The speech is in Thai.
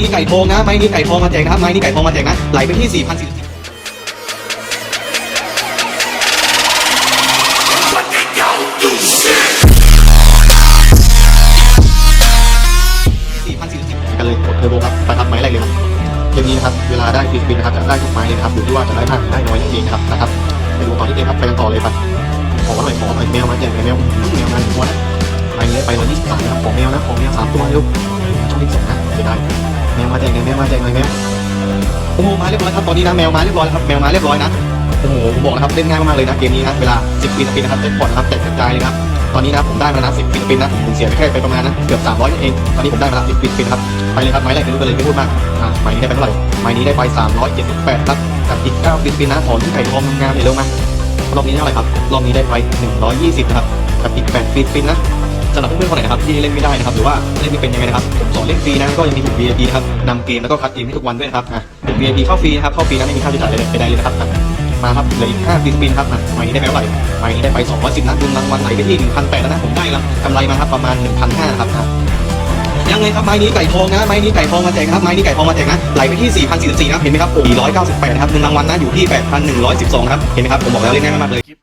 นี้ไก่ทองนะไม้นี้ไก่ทองมาแจกนะครับไม้นี้ไก่ทองมาแจกนะไหลไปที่4 0 0 0สี่พันสี่สิบกันเลยกดเทอร์โบครับไปทับไม้แรเลยครับเกมนี้นะครับเวลาได้ฟรีสปินนะครับจะได้ทุกไม้เลยครับอยู่ที่ว่าจะได้มากหรือได้น้อยนั่นเองนะครับนะครับไปดูต่อที่เกมครับไปกันต่อเลยไปขอหน่อยขอหน่อยแมวมาแจกแมวแมวมาหัวนะไปเลยไปร้อยยี่สามนะครับของแมวนะของแมวสามตัวเร็วช่องที่สองนะจะได้ กหน่อยแมวมาแจกหน่อยแมวโอ้โหมาเรียบร้อยครับตอนนี้นะแมวมาเรียบร้อยแล้วครับแมวมาเรียบร้อยนะโอ้โหผมบอกนะครับเล่นง่ายมากๆเลยนะเกมนี้นะเวลา 10ปีสปินะครับเจ็ดพอร์ตนะครับแจกกระจายเลยนะครับตอนนี้นะผมได้มาแล้วนะสิบปีปินะผมเสียไปแค่ไปประมาณนะเกือบสามร้อยเองตอนนี้ผมได้มาแล้วสิบปีสปินครับไปเลยครับไม้แรกไปดูกันเลยไม่พูดมากอะไม้นี้ได้ไปเท่าไหร่ไม้นี้ได้ไปสามร้อยเจ็ดสิบแปดครับกับอีกเก้าปีปินะขอนไก่ทองงามๆเลยเร็วมารอบนี้เท่าไหร่ครับรอบนี้ได้ไปหนึ่งร้อยยี่สิบนะครับกับอีกแปดปีนะ สำหรับเพื่อนๆคนไหนนะครับที่เล่นไม่ได้นะครับหรือว่าเล่นไม่เป็นยังไงนะครับผมสอนเล่นฟรีนะก็ยังมีถุง VIP นะครับนำเกมแล้วก็คัดเกมให้ทุกวันด้วยนะครับอะถุง VIP เข้าฟรีนะครับเข้าฟรีนะไม่มีค่าใช้จ่ายเลยใดๆเลยนะครับอะมาครับเหลืออีก5ปีสปินครับอะไม้นี้ได้ไปเท่าไหร่ไม้นี้ได้ไป210นะดุลรางวัลไหลไปที่1,800แล้วนะผมได้แล้วกำไรมาครับประมาณ1,500ครับอะยังไงครับไม้นี้ไก่ทองนะไม้นี้ไก่ทองมาแจกนะครับไม้นี้ไก่ทองมาแจกนะไหลไปที่4,044นะเห็นไหมครับ498นะครับเงินรางวัลนะอยู่ที่8,112ครับเห็นไหมครับผมบอกแล้วเล่นง่ายมากเลย